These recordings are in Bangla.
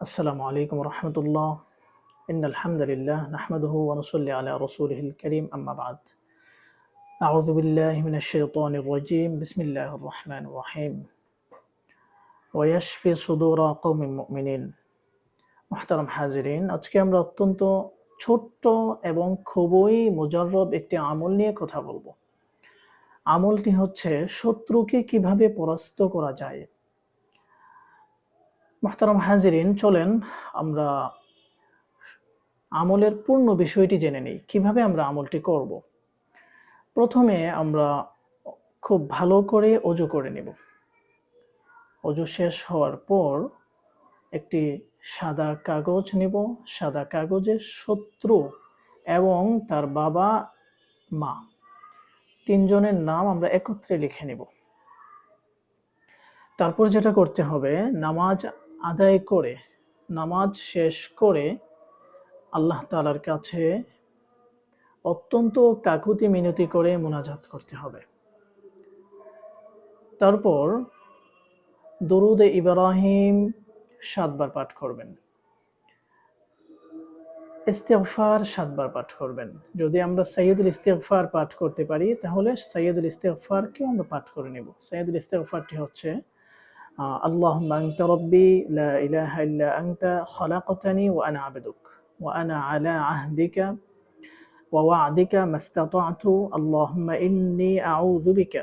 السلام عليكم ورحمة الله إن الحمد لله نحمده ونصلي على رسوله الكريم أما بعد أعوذ بالله من الشيطان الرجيم بسم الله الرحمن الرحيم ويشفي صدور قوم مؤمنين محترم হাজিরিন আজকে আমরা অত্যন্ত ছোট্ট এবং খুবই মুজাররব একটি আমল নিয়ে কথা বলবো আমলটি হচ্ছে শত্রুকে কিভাবে পরাস্ত করা যায় মোহতারাম হাজিরিন, চলেন আমরা আমলের পূর্ণ বিষয়টি জেনে নিই, কীভাবে আমরা আমলটি করব। প্রথমে আমরা খুব ভালো করে অজু করে নেব। অজু শেষ হওয়ার পর একটি সাদা কাগজ নেব, সাদা কাগজে শত্রু এবং তার বাবা, মা। তিনজনের নাম আমরা একত্রে লিখে নেব। তারপর যেটা করতে হবে, নামাজ আদায় করে, নামাজ শেষ করে আল্লাহ তালার কাছে অত্যন্ত কাকুতি মিনতি করে মোনাজাত করতে হবে। তারপর দরুদে ইব্রাহিম সাতবার পাঠ করবেন। ইস্তেগফার সাতবার পাঠ করবেন। যদি আমরা সৈয়দুল ইস্তেগফার পাঠ করতে পারি, তাহলে সৈয়দুল ইস্তেগফারকেও আমরা পাঠ করে নেব। সৈয়দুল ইস্তেগফারটি হচ্ছে اللهم أنت ربي لا إله إلا أنت خلقتني وأنا عبدك وأنا على عهدك ووعدك ما استطعت اللهم إني أعوذ بك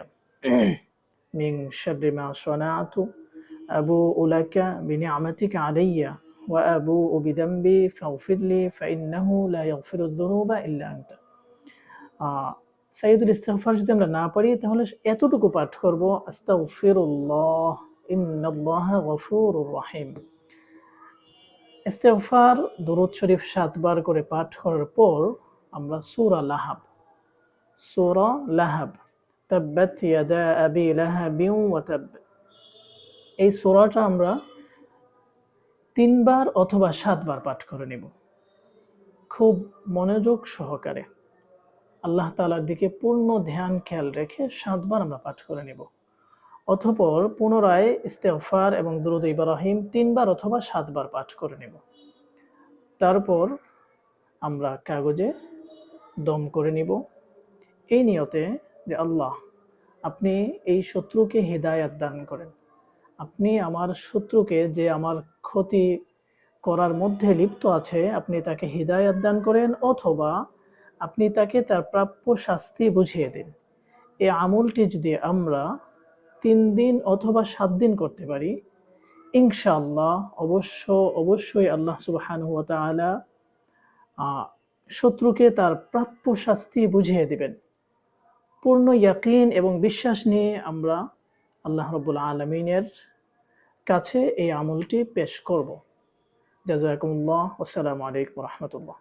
من شر ما صنعت أبوء لك بنعمتك علي وأبوء بذنبي فاغفر لي فإنه لا يغفر الذنوب إلا أنت সাইদুল ইস্তেগফার যদি আমরা না পারি তাহলে এতটুকু পাঠ করব আস্তাগফিরুল্লাহ ইন্নাল্লাহা গফুরুর রহিম। ইস্তেগফার, দরুদ শরীফ সাতবার করে পাঠ করার পর আমরা সূরা লাহাব। সূরা লাহাব। তাব্বাত ইয়াদা আবি লাহাবিন ওয়া এই সূরাটা আমরা তিনবার অথবা সাতবার পাঠ করে নেব। খুব মনোযোগ সহকারে। আল্লাহ তালার দিকে পূর্ণ ধ্যান খেয়াল রেখে সাতবার আমরা পাঠ করে নেব। অথপর পুনরায় ইস্তেফার এবং দুরুদ ইব্রাহিম তিনবার অথবা সাতবার পাঠ করে নেব। তারপর আমরা কাগজে দম করে নিব। এই নিয়তে যে আল্লাহ, আপনি এই শত্রুকে হৃদায়াত দান করেন। আপনি আমার শত্রুকে যে আমার ক্ষতি করার মধ্যে লিপ্ত আছে, আপনি তাকে হৃদায়াত দান করেন অথবা আপনি তাকে তার প্রাপ্য শাস্তি বুঝিয়ে দিন। এই আমলটি যদি আমরা তিন দিন অথবা সাত দিন করতে পারি। ইনশাআল্লাহ, অবশ্য, অবশ্যই আল্লাহ সুবাহান তালা শত্রুকে তার প্রাপ্য শাস্তি বুঝিয়ে দিবেন। পূর্ণ ইয়াকিন এবং বিশ্বাস নিয়ে আমরা আল্লাহ রবুল আলমিনের কাছে এই আমলটি পেশ করব। জাজাকুমুল্লাহ আসসালামু আলাইকুম রহমতুল্লাহ।